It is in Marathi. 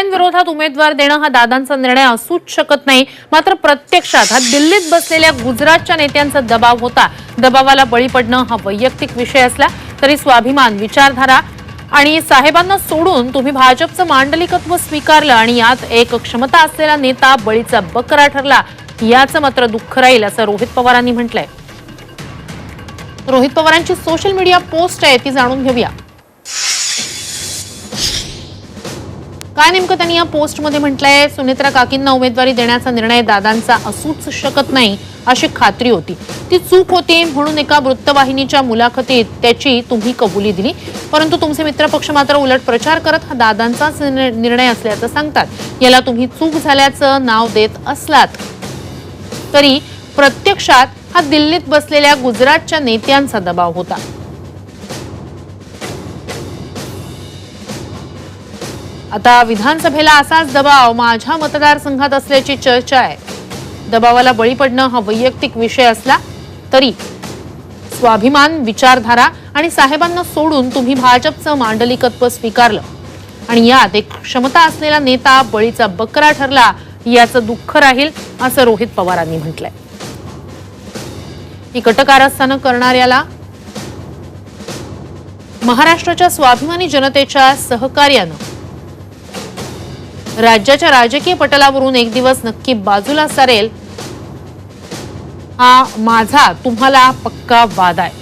शिंदेविरोधात उमेदवार देणं हा दादांचा निर्णय असूच शकत नाही. मात्र प्रत्यक्षात हा दिल्लीत बसलेल्या गुजरातच्या नेत्यांचा दबाव होता. दबावाला बळी पडणं हा वैयक्तिक विषय असला तरी स्वाभिमान विचारधारा आणि साहेबांना सोडून तुम्ही भाजपचं मांडलिकत्व स्वीकारलं आणि यात एक क्षमता असलेला नेता बळीचा बकरा ठरला याचं मात्र दुःख राहील असं रोहित पवारांनी म्हटलंय. रोहित पवारांची सोशल मीडिया पोस्ट आहे ती जाणून घेऊया. काय नेमकं त्यांनी या पोस्टमध्ये म्हटलंय? सुनेत्रा काकींना उमेदवारी देण्याचा निर्णय दादांचा असूच शकत नाही अशी खात्री होती. ती चूक होती म्हणून एका वृत्तवाहिनीच्या मुलाखतीत त्याची तुम्ही कबुली दिली. परंतु तुमचे मित्रपक्ष मात्र उलट प्रचार करत हा दादांचाच निर्णय निर्णय असल्याचं सांगतात. याला तुम्ही चूक झाल्याचं नाव देत असलात. तरी प्रत्यक्षात हा दिल्लीत बसलेल्या गुजरातच्या नेत्यांचा दबाव होता. आता विधानसभेला असाच दबाव माझ्या मतदारसंघात असल्याची चर्चा आहे. दबावाला बळी पडणं हा वैयक्तिक विषय असला तरी स्वाभिमान विचारधारा आणि साहेबांना सोडून तुम्ही भाजपचं मांडलिकत्व स्वीकारलं. आणि यात एक क्षमता असलेला नेता बळीचा बकरा ठरला याचं दुःख राहील असं रोहित पवारांनी म्हटलंय. ही कटकारस्थानं करणाऱ्याला महाराष्ट्राच्या स्वाभिमानी जनतेच्या सहकार्यानं राज्याच्या राजकीय पटलावरून एक दिवस नक्की बाजूला सरेल. हा माझा तुम्हाला पक्का वाद आहे.